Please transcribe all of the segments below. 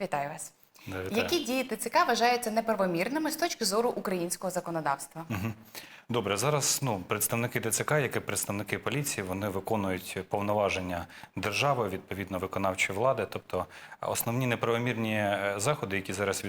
Вітаю вас. Да, вітаю. Які дії ТЦК вважаються неправомірними з точки зору українського законодавства? Добре, зараз ну представники ТЦК, як і представники поліції, вони виконують повноваження держави, відповідно виконавчої влади. Тобто основні неправомірні е, заходи, які зараз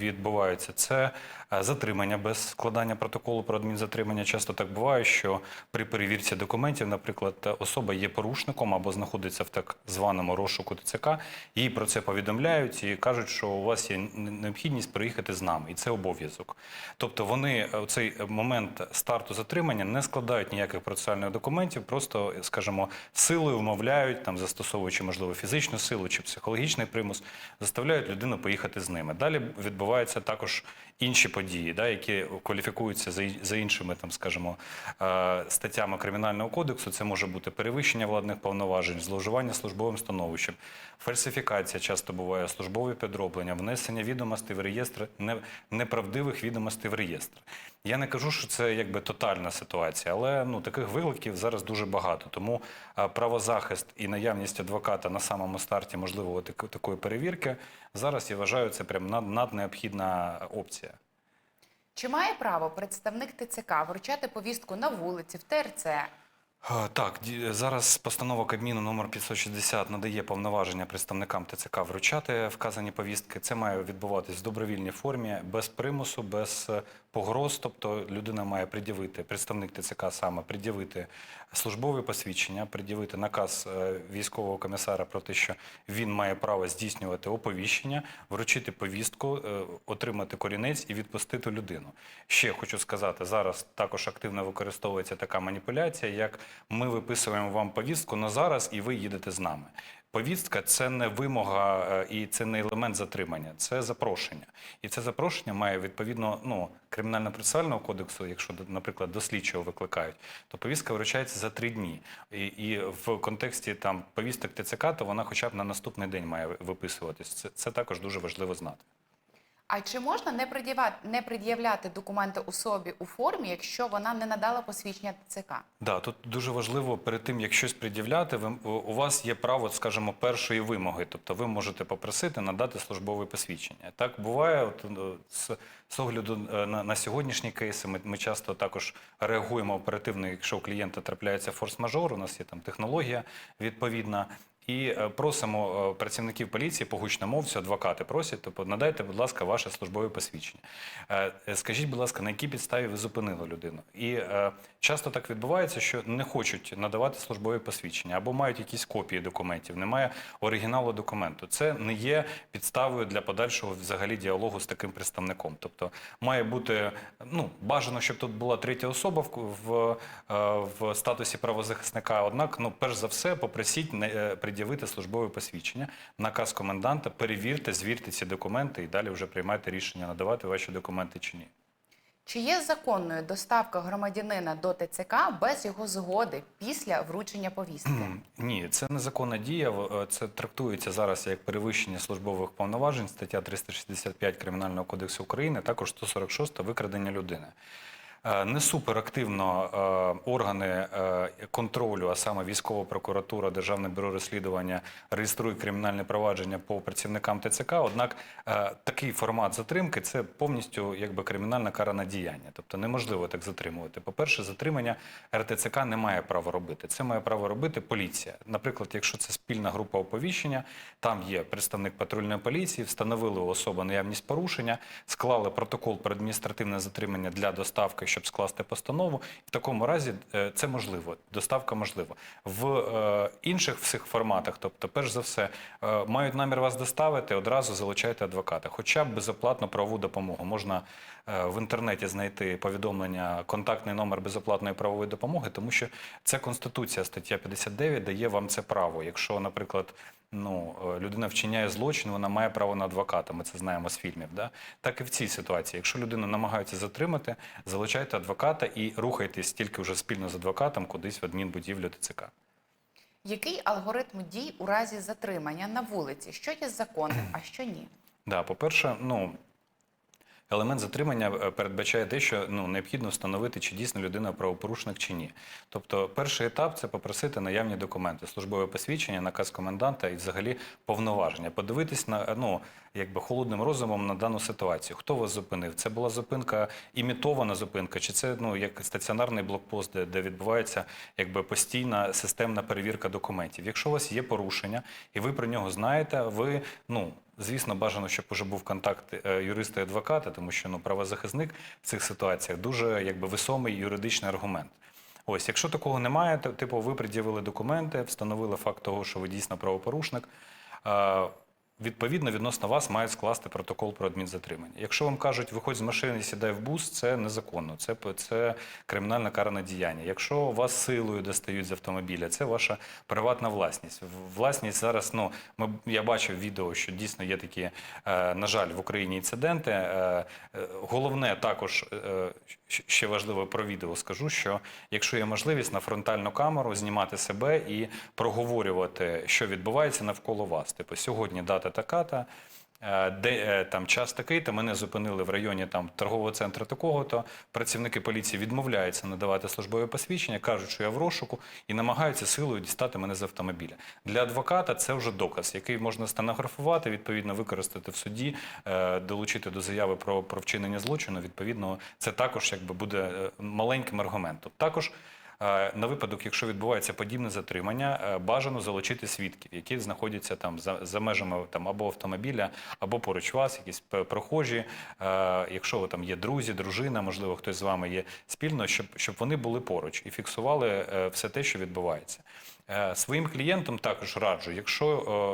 відбуваються, це е, затримання без складання протоколу про адмінзатримання. Часто так буває, що при перевірці документів, наприклад, особа є порушником або знаходиться в так званому розшуку ТЦК, їй про це повідомляють і кажуть, що у вас є необхідність приїхати з нами, і це обов'язок. Тобто вони е, цей момент старту затримання не складають ніяких процесуальних документів, просто, скажімо, силою вмовляють, там застосовуючи можливо фізичну силу чи психологічний примус, заставляють людину поїхати з ними. Далі відбуваються також інші події, да, які кваліфікуються за, за іншими, там, скажімо, е, статтями кримінального кодексу. Це може бути перевищення владних повноважень, зловживання службовим становищем, фальсифікація часто буває, службові підроблення, внесення відомостей в реєстр не- неправдивих відомостей в реєстр. Я не кажу, що це якби тотальна ситуація, але ну таких викликів зараз дуже багато. Тому правозахист і наявність адвоката на самому старті можливо такої перевірки зараз я вважаю це прям над, наднеобхідна опція. Чи має право представник ТЦК вручати повістку на вулиці, в ТРЦ? А, Так, зараз постанова Кабміну номер 560 надає повноваження представникам ТЦК вручати вказані повістки. Це має відбуватись в добровільній формі, без примусу, без е, погроз. Тобто людина має пред'явити, представник ТЦК саме пред'явити службове посвідчення, пред'явити наказ е, військового комісара про те, що він має право здійснювати оповіщення, вручити повістку, е, отримати корінець і відпустити людину. Ще хочу сказати, зараз також активно використовується така маніпуляція, як ми виписуємо вам повістку на зараз, і ви їдете з нами. Повістка це не вимога е, і це не елемент затримання, це запрошення. І це запрошення має відповідно ну, кримінально-процесуального кодексу, якщо, наприклад, до слідчого викликають, то повістка вручається за три дні. І, і в контексті там повісток ТЦК, то вона хоча б на наступний день має виписуватись. Це, це також дуже важливо знати. А чи можна не пред'являти, не пред'являти документи особі у формі, якщо вона не надала посвідчення ТЦК? Да, тут дуже важливо перед тим, як щось пред'являти, у вас є право, скажімо, першої вимоги. Тобто ви можете попросити надати службове посвідчення. Так буває, от, е, з, з огляду е, на, на сьогоднішні кейси, ми, ми часто також реагуємо оперативно, якщо у клієнта трапляється форс-мажор, у нас є там технологія відповідна. І е, просимо е, працівників поліції по гучномовцю, адвокати просять, тобто надайте, будь ласка, ваше службове посвідчення. Е, Скажіть, будь ласка, на якій підставі ви зупинили людину? І часто так відбувається, що не хочуть надавати службові посвідчення або мають якісь копії документів, немає оригіналу документу. Це не є підставою для подальшого взагалі діалогу з таким представником. Тобто має бути ну бажано, щоб тут була третя особа в, в, в статусі правозахисника. Однак, ну перш за все, попросіть не пред'явити службове посвідчення, наказ коменданта, перевірте, звірте ці документи і далі вже приймайте рішення надавати ваші документи чи ні. Чи є законною доставка громадянина до ТЦК без його згоди після вручення повістки? Ні, це незаконна дія. Е, Це трактується зараз як перевищення службових повноважень, стаття 365 Кримінального кодексу України, також 146 викрадення людини. Е, Не суперактивно е, органи е, контролю, а саме військова прокуратура, Державне бюро розслідування реєструють кримінальне провадження по працівникам ТЦК. Однак такий формат затримки це повністю якби кримінальне каране діяння. Тобто неможливо так затримувати. По-перше, затримання РТЦК не має права робити. Це має право робити поліція. Наприклад, якщо це спільна група оповіщення, там є представник патрульної поліції, встановили у особи наявність порушення, склали протокол про адміністративне затримання для доставки, щоб скласти постанову. В такому разі е, це можливо. Доставка можлива. В е, інших всіх форматах, тобто, перш за все, е, мають намір вас доставити, одразу залучайте адвоката, хоча б безоплатну правову допомогу. Можна в інтернеті знайти повідомлення, контактний номер безоплатної правової допомоги, тому що це конституція, стаття 59 дає вам це право. Якщо, наприклад, ну е, людина вчиняє злочин, вона має право на адвоката. Ми це знаємо з фільмів. Да? Так і в цій ситуації. Якщо людину намагаються затримати, залучайте адвоката і рухайтесь тільки вже спільно з адвокатом кудись в адмінбудівлю ТЦК. Який алгоритм дій у разі затримання на вулиці? Що є законним, а що ні? Да, по-перше, ну Елемент затримання е, передбачає те, що ну необхідно встановити, чи дійсно людина правопорушник чи ні. Тобто, перший етап це попросити наявні документи, службове посвідчення, наказ коменданта і взагалі повноваження. Подивитись на ну якби холодним розумом на дану ситуацію. Хто вас зупинив? Це була зупинка, імітована зупинка, чи це ну як стаціонарний блокпост, де, де відбувається якби постійна системна перевірка документів. Якщо у вас є порушення і ви про нього знаєте, ви ну. Звісно, бажано, щоб уже був контакт е, юриста і адвоката, тому що ну правозахисник в цих ситуаціях дуже якби висомий юридичний аргумент. Ось, якщо такого немає, то типу ви пред'явили документи, встановили факт того, що ви дійсно правопорушник. Відповідно, відносно вас мають скласти протокол про адмінзатримання. Якщо вам кажуть, виходь з машини і сідай в бус, це незаконно, це, це кримінальне каране діяння. Якщо вас силою достають з автомобіля, це ваша приватна власність. Власність зараз, ну ми я бачив відео, що дійсно є такі, е, на жаль, в Україні інциденти. Е, е, головне також е, ще важливо про відео скажу, що якщо є можливість на фронтальну камеру знімати себе і проговорювати, що відбувається навколо вас. Типу, сьогодні дата така-та. е, Де е, там час такий, то мене зупинили в районі там торгового центру такого-то. Працівники поліції відмовляються надавати службове посвідчення, кажуть, що я в розшуку, і намагаються силою дістати мене з автомобіля. Для адвоката це вже доказ, який можна стенографувати, відповідно використати в суді, е, долучити до заяви про, про вчинення злочину. Відповідно, це також якби буде маленьким аргументом. Також На випадок, якщо відбувається подібне затримання, е, бажано залучити свідків, які знаходяться там за, за межами там або автомобіля, або поруч вас, якісь прохожі. Е, Якщо ви там є друзі, дружина, можливо, хтось з вами є спільно, щоб, щоб вони були поруч і фіксували е, все те, що відбувається. Е, Своїм клієнтам також раджу, якщо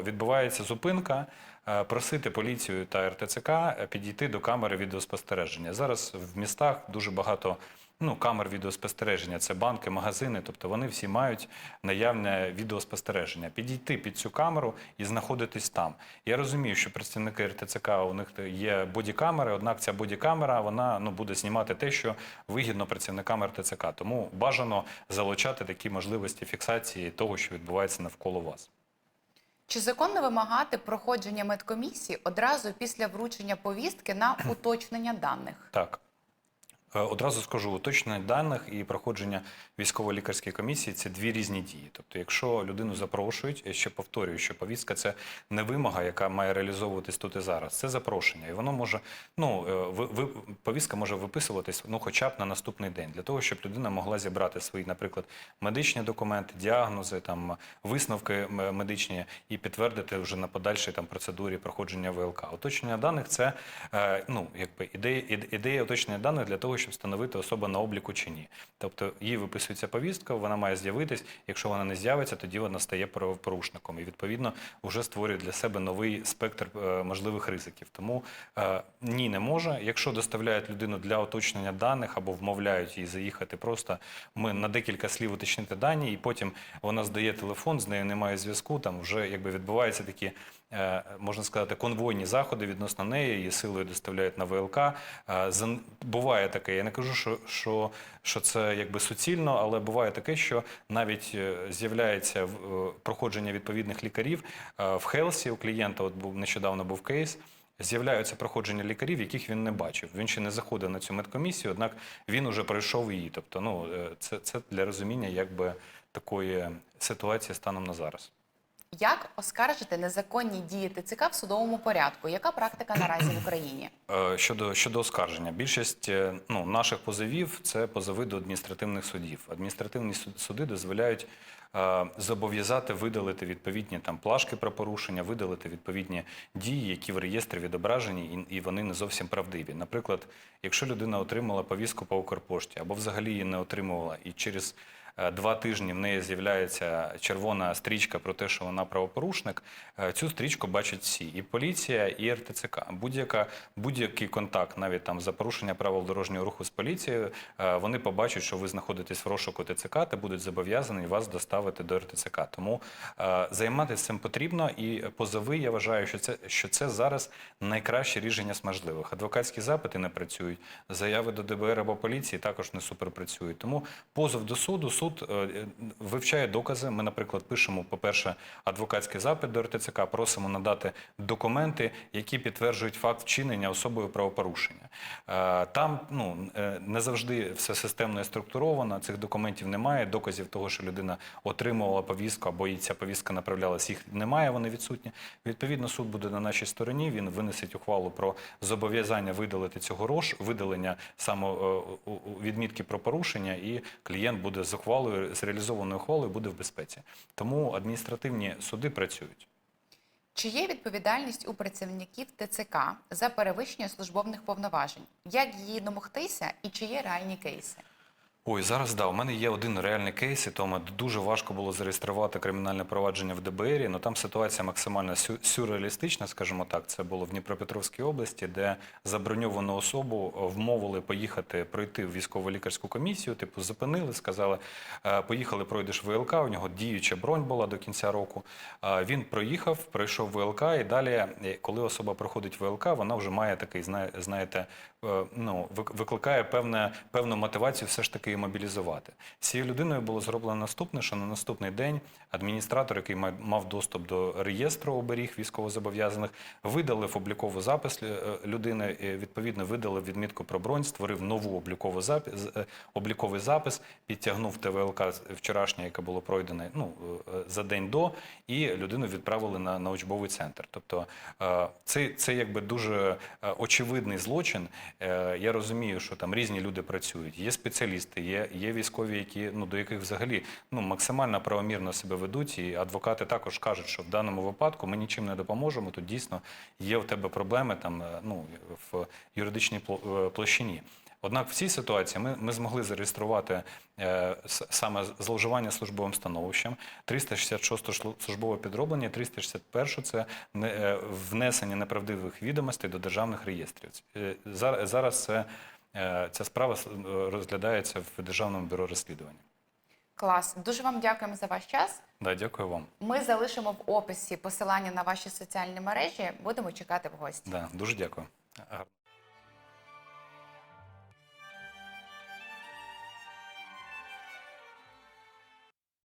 е, відбувається зупинка. Е, Просити поліцію та РТЦК е, підійти до камери відеоспостереження. Зараз в містах дуже багато ну, камер відеоспостереження, це банки, магазини, тобто вони всі мають наявне відеоспостереження. Підійти під цю камеру і знаходитись там. Я розумію, що представники РТЦК у них є бодікамери, однак ця бодікамера вона ну, буде знімати те, що вигідно працівникам РТЦК. Тому бажано залучати такі можливості фіксації того, що відбувається навколо вас. Чи законно вимагати проходження медкомісії одразу після вручення повістки на уточнення даних? Так. Е, Одразу скажу, уточнення даних і проходження військово-лікарської комісії це дві різні дії. Тобто, якщо людину запрошують, я ще повторюю, що повістка це не вимога, яка має реалізовуватись тут і зараз. Це запрошення, і воно може, ну е, ви, повістка може виписуватись ну, хоча б на наступний день, для того, щоб людина могла зібрати свої, наприклад, медичні документи, діагнози, там висновки медичні і підтвердити вже на подальшій там процедурі проходження ВЛК. Уточнення даних це е, ну якби ідея, ідея уточнення даних для того, щоб встановити особа на обліку чи ні. Тобто їй виписується повістка, вона має з'явитись. Якщо вона не з'явиться, тоді вона стає правопорушником і відповідно вже створює для себе новий спектр е, можливих ризиків. Тому е, ні, не може. Якщо доставляють людину для уточнення даних або вмовляють її заїхати, просто ми на декілька слів уточнити дані, і потім вона здає телефон, з нею немає зв'язку. Там вже якби відбуваються такі. Е, Можна сказати, конвойні заходи відносно неї, її силою доставляють на ВЛК. Е, Буває таке. Я не кажу, що, що, що це якби суцільно, але буває таке, що навіть е, з'являється проходження відповідних лікарів в Хелсі. У клієнта от був нещодавно був кейс. З'являються проходження лікарів, яких він не бачив. Він ще не заходив на цю медкомісію, однак він уже пройшов її. Тобто, ну це, це для розуміння якби такої ситуації станом на зараз. Як оскаржити незаконні дії ТЦК в судовому порядку? Яка практика наразі в Україні? Е, Щодо, щодо оскарження, більшість е, ну, наших позовів це позови до адміністративних судів. Адміністративні суд- суди дозволяють е, зобов'язати видалити відповідні там плашки про порушення, видалити відповідні дії, які в реєстрі відображені, і, і вони не зовсім правдиві. Наприклад, якщо людина отримала повістку по Укрпошті або взагалі її не отримувала, і через Два тижні в неї з'являється червона стрічка про те, що вона правопорушник. е, Цю стрічку бачать всі і поліція, і РТЦК. Будь-яка будь-який контакт, навіть там за порушення правил дорожнього руху з поліцією, е, вони побачать, що ви знаходитесь в розшуку ТЦК та будуть зобов'язані вас доставити до РТЦК. Тому е, займатися цим потрібно. І позови, я вважаю, що це що це зараз найкраще рішення з можливих. Адвокатські запити не працюють, заяви до ДБР або поліції також не суперпрацюють. Тому позов до суду, суд суд е, вивчає докази. Ми, наприклад, пишемо, по-перше, адвокатський запит до РТЦК, просимо надати документи, які підтверджують факт вчинення особою правопорушення. Е, Там ну, е, не завжди все системно і структуровано, цих документів немає, доказів того, що людина отримувала повістку або їй ця повістка направлялась, їх немає, вони відсутні. Відповідно, суд буде на нашій стороні, він винесить ухвалу про зобов'язання видалити цього рош, видалення саме відмітки про порушення, і клієнт буде з ухвалою, з реалізованою ухвалою буде в безпеці. Тому адміністративні суди працюють. Чи є відповідальність у працівників ТЦК за перевищення службових повноважень? Як її домогтися і чи є реальні кейси? Ой, зараз да. У мене є один реальний кейс, і тому дуже важко було зареєструвати кримінальне провадження в ДБРі. Ну там ситуація максимально сю- сюрреалістична, скажімо так. Це було в Дніпропетровській області, де заброньовану особу е, вмовили поїхати пройти в військово-лікарську комісію. Типу, зупинили, сказали, е, поїхали, пройдеш ВЛК. У нього діюча бронь була до кінця року. Е, Він проїхав, пройшов ВЛК, і далі, коли особа проходить ВЛК, вона вже має такий, знає- знаєте, ну, викликає певне, певну мотивацію все ж таки її мобілізувати. З цією людиною було зроблено наступне, що на наступний день адміністратор, який мав- доступ до реєстру оберіг військовозобов'язаних, видалив обліковий запис е, людини, відповідно видалив відмітку про бронь, створив нову облікову запис, е, обліковий запис, підтягнув ТВЛК вчорашнє, яке було пройдене ну, е, за день до, і людину відправили на, на учбовий центр. Тобто це, це якби дуже очевидний злочин. Я розумію, що там різні люди працюють. Є спеціалісти, є, є військові, які ну до яких взагалі ну максимально правомірно себе ведуть. І адвокати також кажуть, що в даному випадку ми нічим не допоможемо. Тут дійсно є в тебе проблеми там е, ну в юридичній е, площині. Однак в цій ситуації ми, ми змогли зареєструвати е, саме зловживання службовим становищем, 366 шлу- службове підроблення, 361 це не, е, внесення неправдивих відомостей до державних реєстрів. Е, Зараз це, ця справа е, розглядається в Державному бюро розслідування. Клас. Дуже вам дякуємо за ваш час. Да, дякую вам. Ми залишимо в описі посилання на ваші соціальні мережі. Будемо чекати в гості. Да, дуже дякую. Гарно.